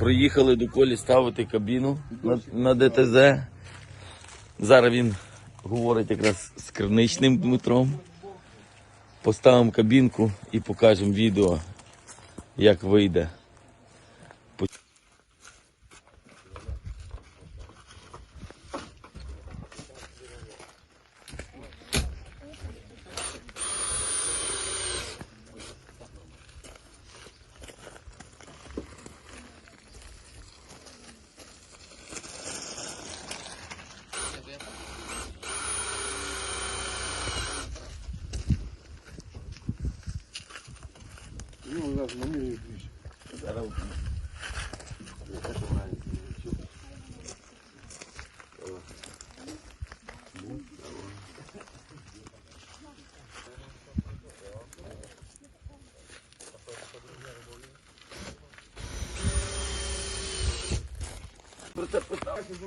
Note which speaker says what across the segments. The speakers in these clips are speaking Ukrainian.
Speaker 1: Приїхали до Колі ставити кабіну на, на ДТЗ. Зараз він говорить якраз з Кривничним Дмитром. Поставимо кабінку і покажемо відео, як вийде.
Speaker 2: Ну, зараз на мірі більше.
Speaker 1: Зараз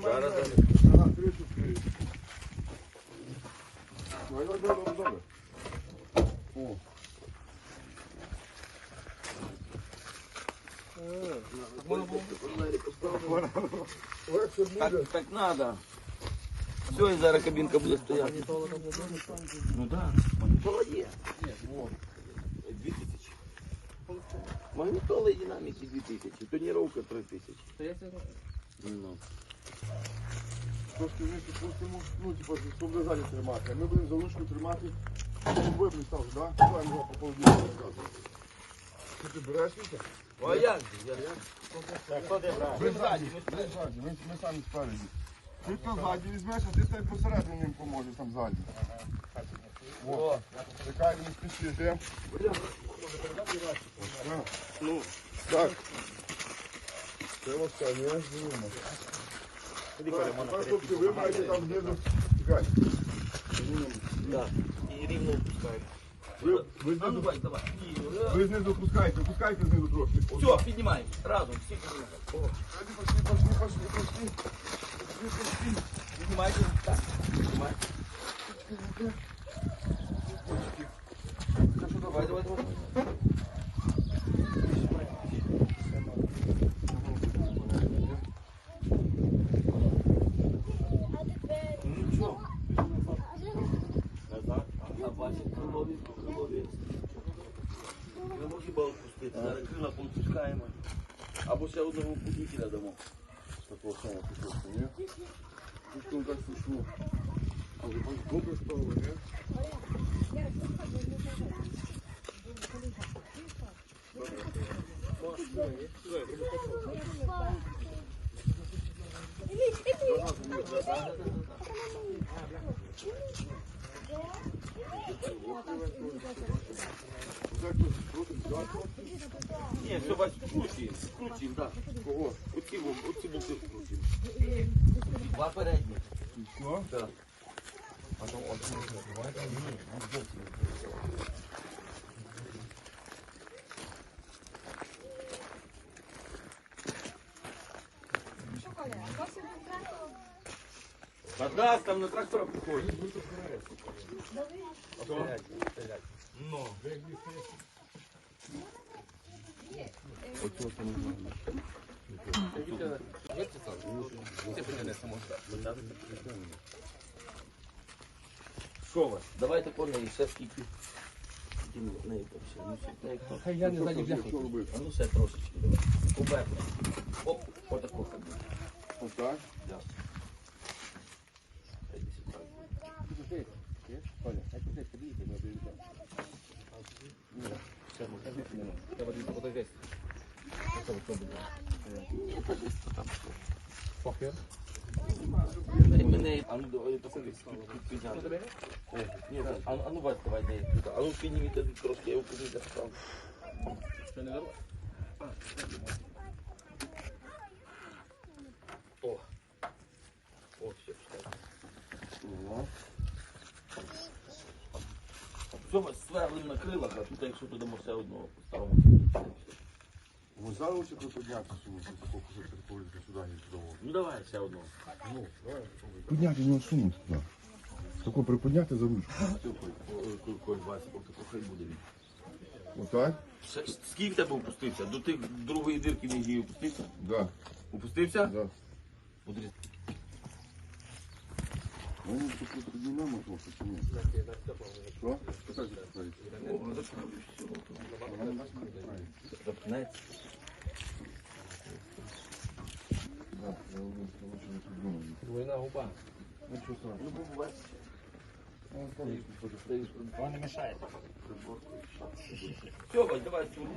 Speaker 1: Зараз
Speaker 2: Ага, кришу вкрию. Ой, добре, добре, добре. О. Легше буде.
Speaker 1: Так, так надо. Все, і зараз кабінка буде стояти. Ну так, магнітола є. Дві тисячі. Магнітола і динаміки дві тисячі, тоніровка три тисячі. Ну.
Speaker 2: Трошки вище пустимо, ну, типу, щоб ззаді тримати. А ми будемо за ручку тримати, щоб ви пристав, так? Давай його по поводу розказувати. Ти береш Вітя?
Speaker 1: А як? Я-
Speaker 2: Ви ззаді, ви ззаді, ми, ми самі спереді. Ти то ззаді візьмеш, а ти так посередині ним поможеш там ззаді. О, чекай, не спішити. Ну, так. Це останнє, знімемо. Тепер, хлопці, ви маєте там знизу. Чекай.
Speaker 1: Так. І рівно опускаємо.
Speaker 2: Ви, ви,
Speaker 1: Ну,
Speaker 2: знизу,
Speaker 1: давай, давай.
Speaker 2: ви знизу опускайте, опускайте знизу трошки.
Speaker 1: Все, піднімаємо. Разом, всі піднімаємо.
Speaker 2: Пошли, пошли, пошли, пошли, пошли. Пошли, пошли.
Speaker 1: Піднімайте. Так, піднімайте. Давай, давай, давай.
Speaker 2: З такого самого кусочку, ні? Тут так сушу. А ви бачите, добре стало, ні? Так, тут крутим, так?
Speaker 1: Ні, все, бач, крутим, крутим, так.
Speaker 2: Кого?
Speaker 1: Оці, бу- оці боки крутим. Два передні.
Speaker 2: Що?
Speaker 1: Так. А да, там на трактора приходить. Ну. Що ви? Давайте по неї, ще скільки. Скільки в неї там ще? Ну, ще неї хто?
Speaker 3: Хай я не ззаді
Speaker 2: Що робити?
Speaker 1: А ну ще трошечки, давай. Оп, отако ходить.
Speaker 2: Отак?
Speaker 3: Дивіться. Треба дивіться, подивіться.
Speaker 1: Мене, а ну давай підняти. Ні, а, ну- бать, давай, дай. А ну підніміть трошки, я його все, сверлим на крилах, а тут, якщо додамо все одного, поставимо.
Speaker 2: Ви зараз приподняти суму, що такого кусочка повітря сюди і сюди?
Speaker 1: Ну давай все одно.
Speaker 2: Ну, давай. Підняти його суму туди. Тако приподняти за ручку.
Speaker 1: Все, Коль, Коль, Вася, отако хай буде він.
Speaker 2: Отак?
Speaker 1: Ще- Скільки в тебе опустився? До тих другої дирки не її опустився?
Speaker 2: Да.
Speaker 1: Опустився?
Speaker 2: Да. Ну, тут тут підіймемо трохи, чи ні? Що? Питай, питай.
Speaker 1: О, зашкалюй, все, то. Запнеться.
Speaker 2: Да, я вже сказав, що не придумав.
Speaker 3: Двойна губа.
Speaker 2: Ну, що страшного.
Speaker 1: Ну, буває.
Speaker 2: Ну, скажи,
Speaker 3: Вона не мешає.
Speaker 1: Все, Вась, давай сюди.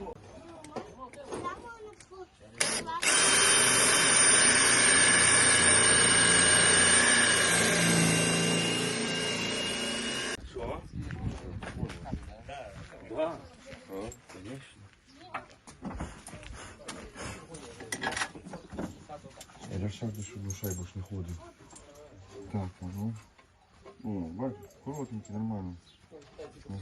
Speaker 1: Да.
Speaker 2: А?
Speaker 1: Конечно.
Speaker 2: Я розсяду, щоб на шайбу ж не ходив. Так, ага. О, бач, коротенький, нормально. Ну.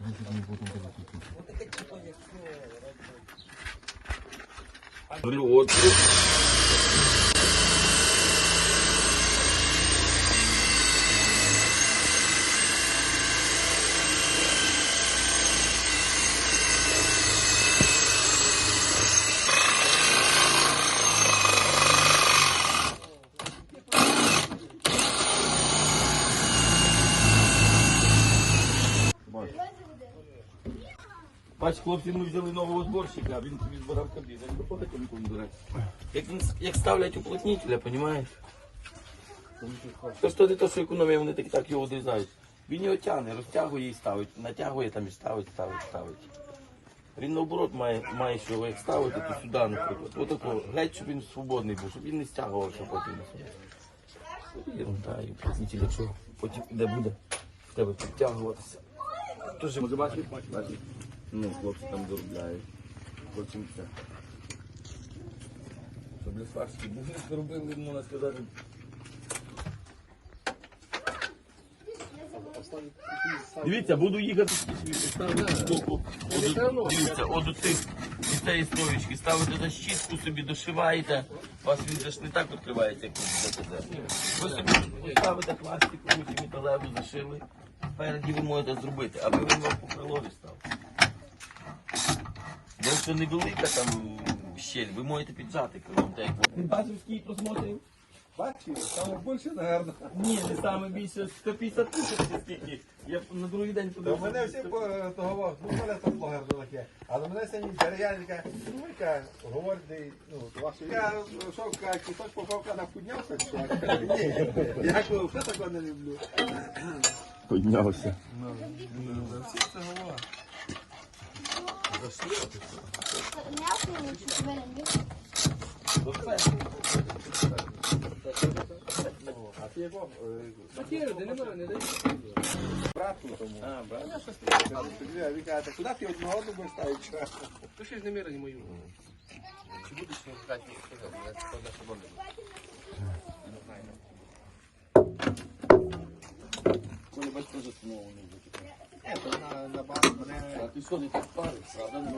Speaker 2: Ну, тут мені потім буде купити.
Speaker 1: Говорю, от.
Speaker 2: Бач,
Speaker 1: Бач, хлопці, ми взяли нового зборщика, він тобі збирав кабіну. Він доходить нікому збирати. Як, як ставлять уплотнителя, розумієш? То що не то, що економія, вони так, так його одрізають. Він його тягне, розтягує і ставить, натягує там і ставить, ставить, ставить. Він наоборот має, має що як ставити, то сюди, наприклад. Отако, геть, щоб він свободний був, щоб він не стягувався потім. Ерунда, і уплотнитель, якщо потім де буде, в тебе підтягуватися. Тож, може бачиш, бачиш. Ну, хлопці там заробляють. Потім для сварські бізнес зробили, можна сказати. Дивіться, буду їхати Дивіться, от у із цієї стоїчки ставите защитку собі, дошиваєте. У вас він же ж не так відкривається, як ДТЗ. Ви собі ставите пластикову чи металеву, зашили. Спереді ви можете зробити, аби він вам по крилові став. Бо якщо невелика там щель, ви можете піджати крилом. Так. Бачив, скільки просмотрів?
Speaker 4: Бачив, саме більше, наверно.
Speaker 1: Ні, не саме більше 150 тисяч скільки. Я на другий день
Speaker 4: У
Speaker 1: подивився.
Speaker 4: мене всі по того, ну, мене там блогер таке. Але мене самі дерев'янка, ну, яка говорить, ну, ваша. Я йшов, каже, кусок поправка напуднявся, чи що? Ні, я все такого не люблю.
Speaker 2: піднявся.
Speaker 4: Всі це говорять. Ти
Speaker 3: дай.
Speaker 4: Братку тому.
Speaker 1: А, брат.
Speaker 4: Він каже, куди ти одного будеш ставити?
Speaker 3: Пиши ж не мою. Чи будеш не собою.
Speaker 1: Коли бачиш, теж встановлений А ти що, не так париш, правда? Не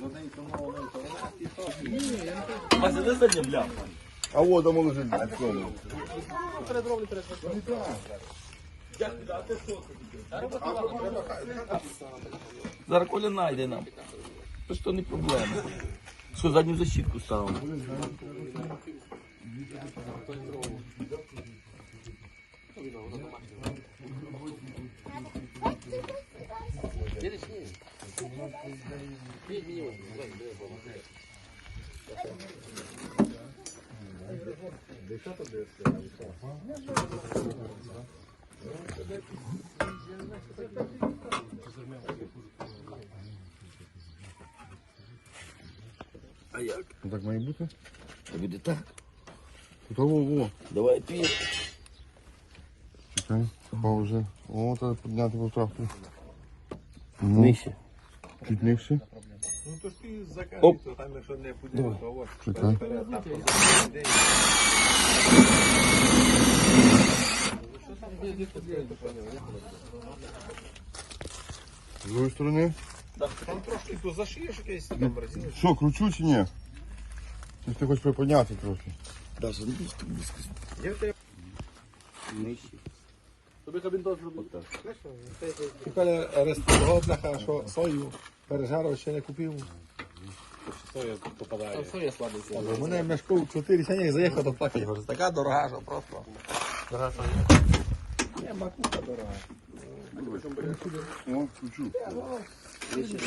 Speaker 4: з однієї встановленої сторони, і то.
Speaker 1: Вася, де?
Speaker 2: А от там лежить на.
Speaker 3: Передроблю, передроблю.
Speaker 1: А? Зараз Коля найде нам. То що не проблема. Що, задню защитку ставимо? А як?
Speaker 2: Ну, Так має бути?
Speaker 1: А буде так.
Speaker 2: Тут во, во.
Speaker 1: Давай п'є.
Speaker 2: Чекай, пауза. О, треба підняти по трактору. Ну,
Speaker 1: Нижче.
Speaker 2: Чуть нижче.
Speaker 4: Ну то ж ти
Speaker 1: Оп.
Speaker 4: закажи, то там якщо не буде, то ось.
Speaker 2: Чекай. З другої сторони.
Speaker 4: Там трошки то зашиєш якесь там резину.
Speaker 2: Що, кручу чи ні? Чи ти хочеш приподняти трохи?
Speaker 1: Даже не близько, близько.
Speaker 4: Я в тебе
Speaker 1: Нижче.
Speaker 3: Тобі кабін теж зробив.
Speaker 4: Тепер рестого бляха, що сою пережарив, ще не купив.
Speaker 3: Соя попадає. Соя слабий.
Speaker 4: У мене мешку 4 сенях заїхав до плаки. Така дорога, що просто. Дорога соя. Ні, макуха дорога.
Speaker 2: О, чуть-чуть.
Speaker 1: Вище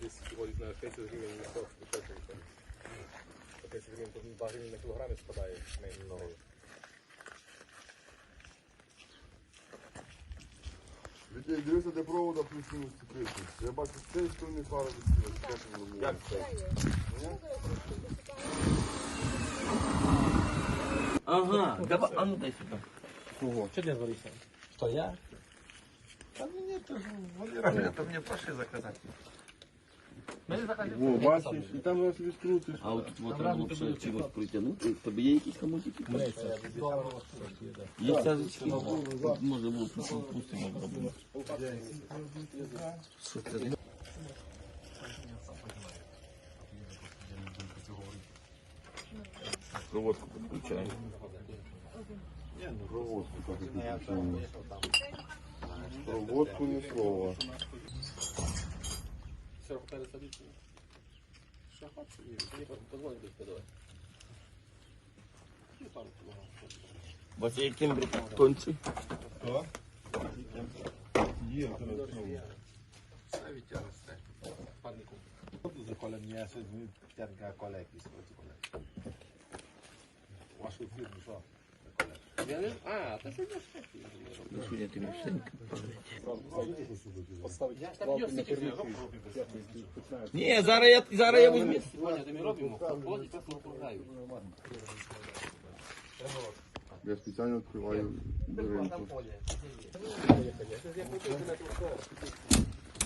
Speaker 2: Мені ще.
Speaker 3: На 10 виходить на 30 гривень на 100, 30 гривень, то 2 гривні на кілограмі спадає. менше нової.
Speaker 2: Вітя, дивися, де провода плюс-мінус цепити. Я бачу, з цієї сторони відсіла.
Speaker 1: Як це? Ага, давай, а ну дай сюди.
Speaker 3: Що ти зварився?
Speaker 4: Що я? Та мені то ж вони роблять, то мені пошли заказати.
Speaker 2: О, бачиш, і там раз відкрутиш.
Speaker 1: А от тут треба було ще чимось притягнути. Тобі є якісь хамутики? Є цязочки? Може було пустимо зробимо. Що це? Проводку підключаємо.
Speaker 2: Проводку так і підключаємо. Проводку ні слова.
Speaker 3: Все, пересадити. Що хочеш? Ні, мені позвонить десь подавай. Ну, там, ну,
Speaker 1: Бо це яким конці?
Speaker 2: Є,
Speaker 4: Ставите росте.
Speaker 3: парнику.
Speaker 4: Дуже коли мені тянка колеки сьогодні колеки. Вашу фірму, що?
Speaker 3: Я не... А, та це не
Speaker 1: Сьогодні ти машинка.
Speaker 3: Так, йо, стільки ж, роблю.
Speaker 1: Ні, зараз я, зараз я візьму.
Speaker 3: Ваня, ти ми робимо. От, і так програю.
Speaker 2: Я спеціально відкриваю дверинку.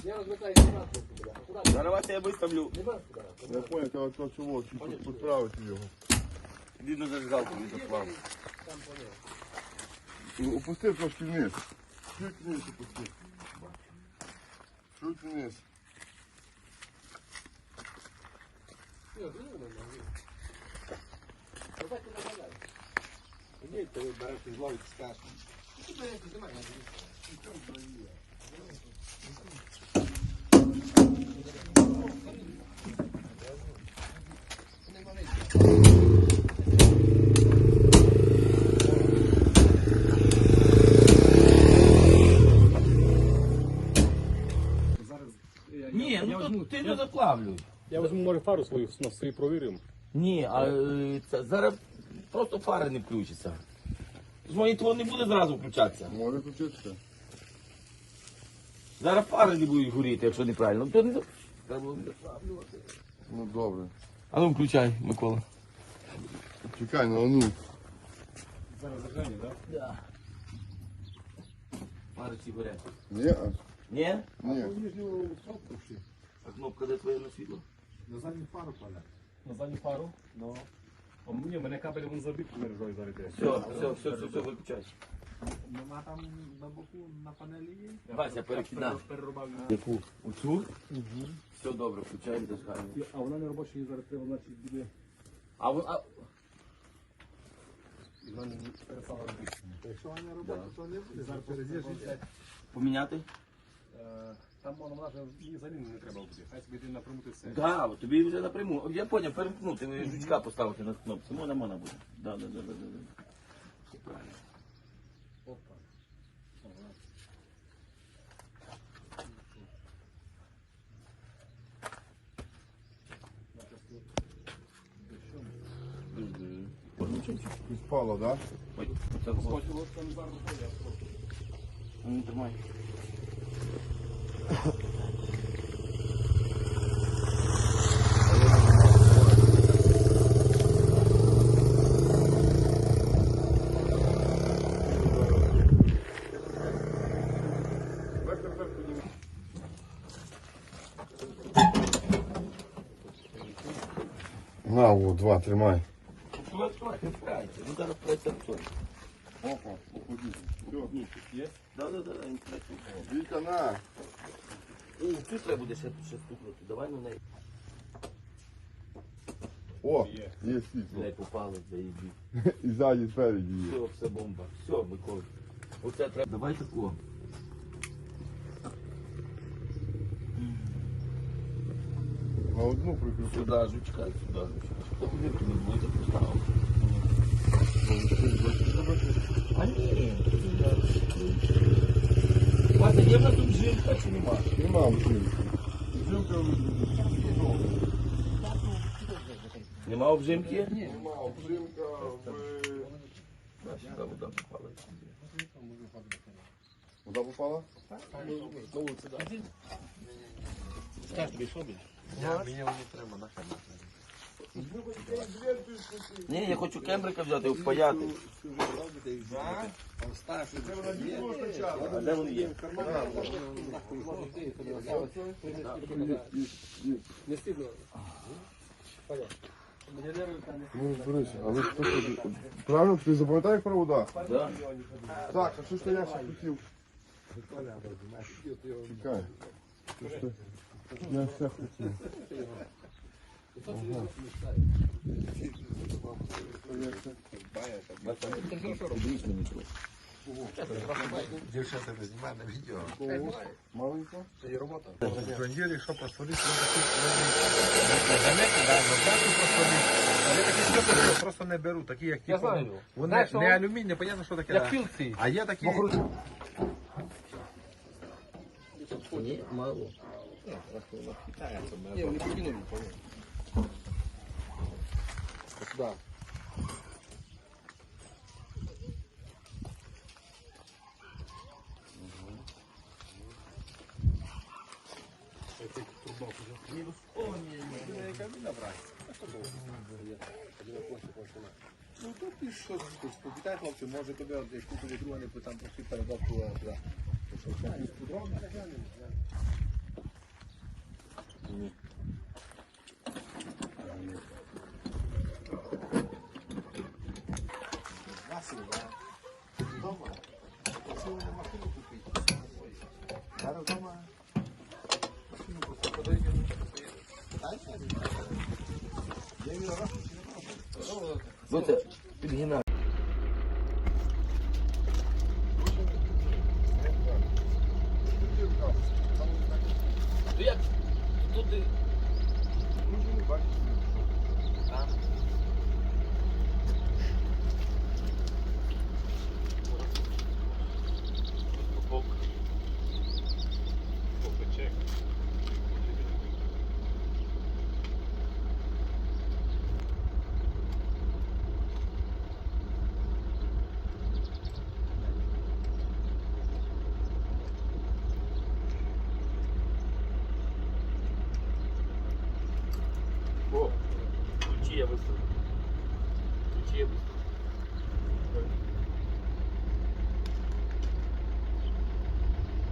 Speaker 3: Я розмикаю транспорт. Акуратно.
Speaker 1: Зараз вас я виставлю.
Speaker 2: Я понял, треба то чого, чуть підправити його.
Speaker 1: Видно зажигалку не заклав.
Speaker 2: Опусти трошки вниз. Чуть вниз опусти. Чуть вниз.
Speaker 4: Ні, ти береш і зловить скажеш.
Speaker 1: Ну то не заплавлюй.
Speaker 3: Я візьму, може, фару свою на свої провіримо.
Speaker 1: Ні, а е, це зараз просто фари не включаться. З монітор не буде зразу включатися.
Speaker 2: Може включитися?
Speaker 1: Зараз фари не будуть горіти, якщо неправильно. То не Треба заплавлювати.
Speaker 2: Ну добре.
Speaker 1: А ну включай, Микола.
Speaker 2: Чекай, ну а ну.
Speaker 3: Зараз зажження, так?
Speaker 1: Да. Фари ці горять.
Speaker 2: Ні, а?
Speaker 1: Ні?
Speaker 2: Ні.
Speaker 1: А кнопка де твоя на світло?
Speaker 4: На задню пару поля.
Speaker 3: На задню фару. Ну. А мені, мене кабель вон забит мережою зараз йде.
Speaker 1: Все, все, все, все, все, виключай.
Speaker 4: Нема там на боку на панелі є?
Speaker 1: Вася, перекидай.
Speaker 3: Перерубав.
Speaker 1: Яку? Оцю? Все добре, включай зажигання.
Speaker 3: А вона не робоча, її зараз треба, значить, буде...
Speaker 1: А вон, а...
Speaker 3: Вона не перестала робити.
Speaker 4: Якщо вона робить, то не буде. Зараз перез'їжджить.
Speaker 1: поміняти?
Speaker 3: Е, Там ж її взагалі не треба буде. Хай собі йде напряму все.
Speaker 1: Да, от тобі вже напряму. От Я поняв, перемкнути, ви жучка поставити на кнопці. Можна, можна буде. Да, да, да, да, да. да. Все правильно.
Speaker 3: Опа.
Speaker 2: Спало, так?
Speaker 1: Ой, це було. Ну, тримай.
Speaker 2: На, о, два, тримай.
Speaker 1: Ну, не впирайте. Ну, зараз працює.
Speaker 2: Опа, уходи. Все.
Speaker 1: Да, да, да, да, не працює.
Speaker 2: Віка, на.
Speaker 1: О, тут треба буде ще, ще стукнути. Давай на неї.
Speaker 2: О, є світло.
Speaker 1: Блядь, попали, заїбі.
Speaker 2: І ззаді, спереді є.
Speaker 1: Все, все бомба. Все, Микола. Оце треба. Давай тако.
Speaker 2: На одну прикрутив.
Speaker 1: Сюди жучка, сюди жучка. Хто буде тобі буде поставив? А Ні. Вася, є в нас тут жінка чи нема?
Speaker 2: Нема вжимки. Вжимка
Speaker 1: Нема обжимки? Ні.
Speaker 2: Нема, вжимка в...
Speaker 1: Сюди вода попала.
Speaker 2: Вода попала?
Speaker 3: Скажи тобі, що Мені не треба, нахай, більше?
Speaker 1: Ні, я хочу кембрика взяти, впаяти. А де він є?
Speaker 2: Ну, але хто тобі... Правильно, ти запам'ятаєш провода?
Speaker 1: Да.
Speaker 2: Так, а що ж то я ще хотів? Чекай. Ти? Я все хотів.
Speaker 4: Дівчата не знімає на відео.
Speaker 2: Маленько?
Speaker 4: Це є робота. Джондірі, що просоліть, вони такі заметні, да, но бачу просоліть. Вони такі стопи, що просто не беруть, такі як
Speaker 3: Я
Speaker 4: типу.
Speaker 3: знаю.
Speaker 4: Вони
Speaker 3: Знаєш,
Speaker 4: не
Speaker 3: що-
Speaker 4: алюмінь, не понятно, що таке.
Speaker 3: Як
Speaker 4: да.
Speaker 3: пілці.
Speaker 4: А є такі.
Speaker 1: Ні, мало.
Speaker 3: Ні, вони покинули, по-моєму. Да. Ну тут ти що спитай хлопці, може тебе яку тобі друга не там просто передав туди. туди. Що, що, подробно? Василь, да? Дома. Василь на машину купити. Зараз дома. Машину просто подойди. Дай, Я это раз
Speaker 1: О, ключі я виставив. Ключі я виставив.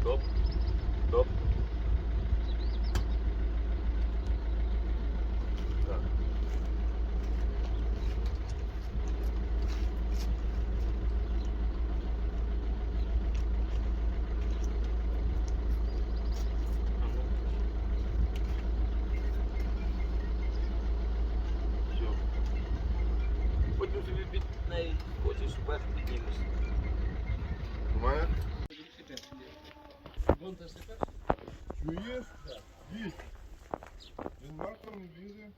Speaker 1: Стоп. Стоп. Так. А ну. Все. Потім собі під неї хочеш вверх піднімеш.
Speaker 2: Немає? Чуєш? Їсть. Він маркером лізе.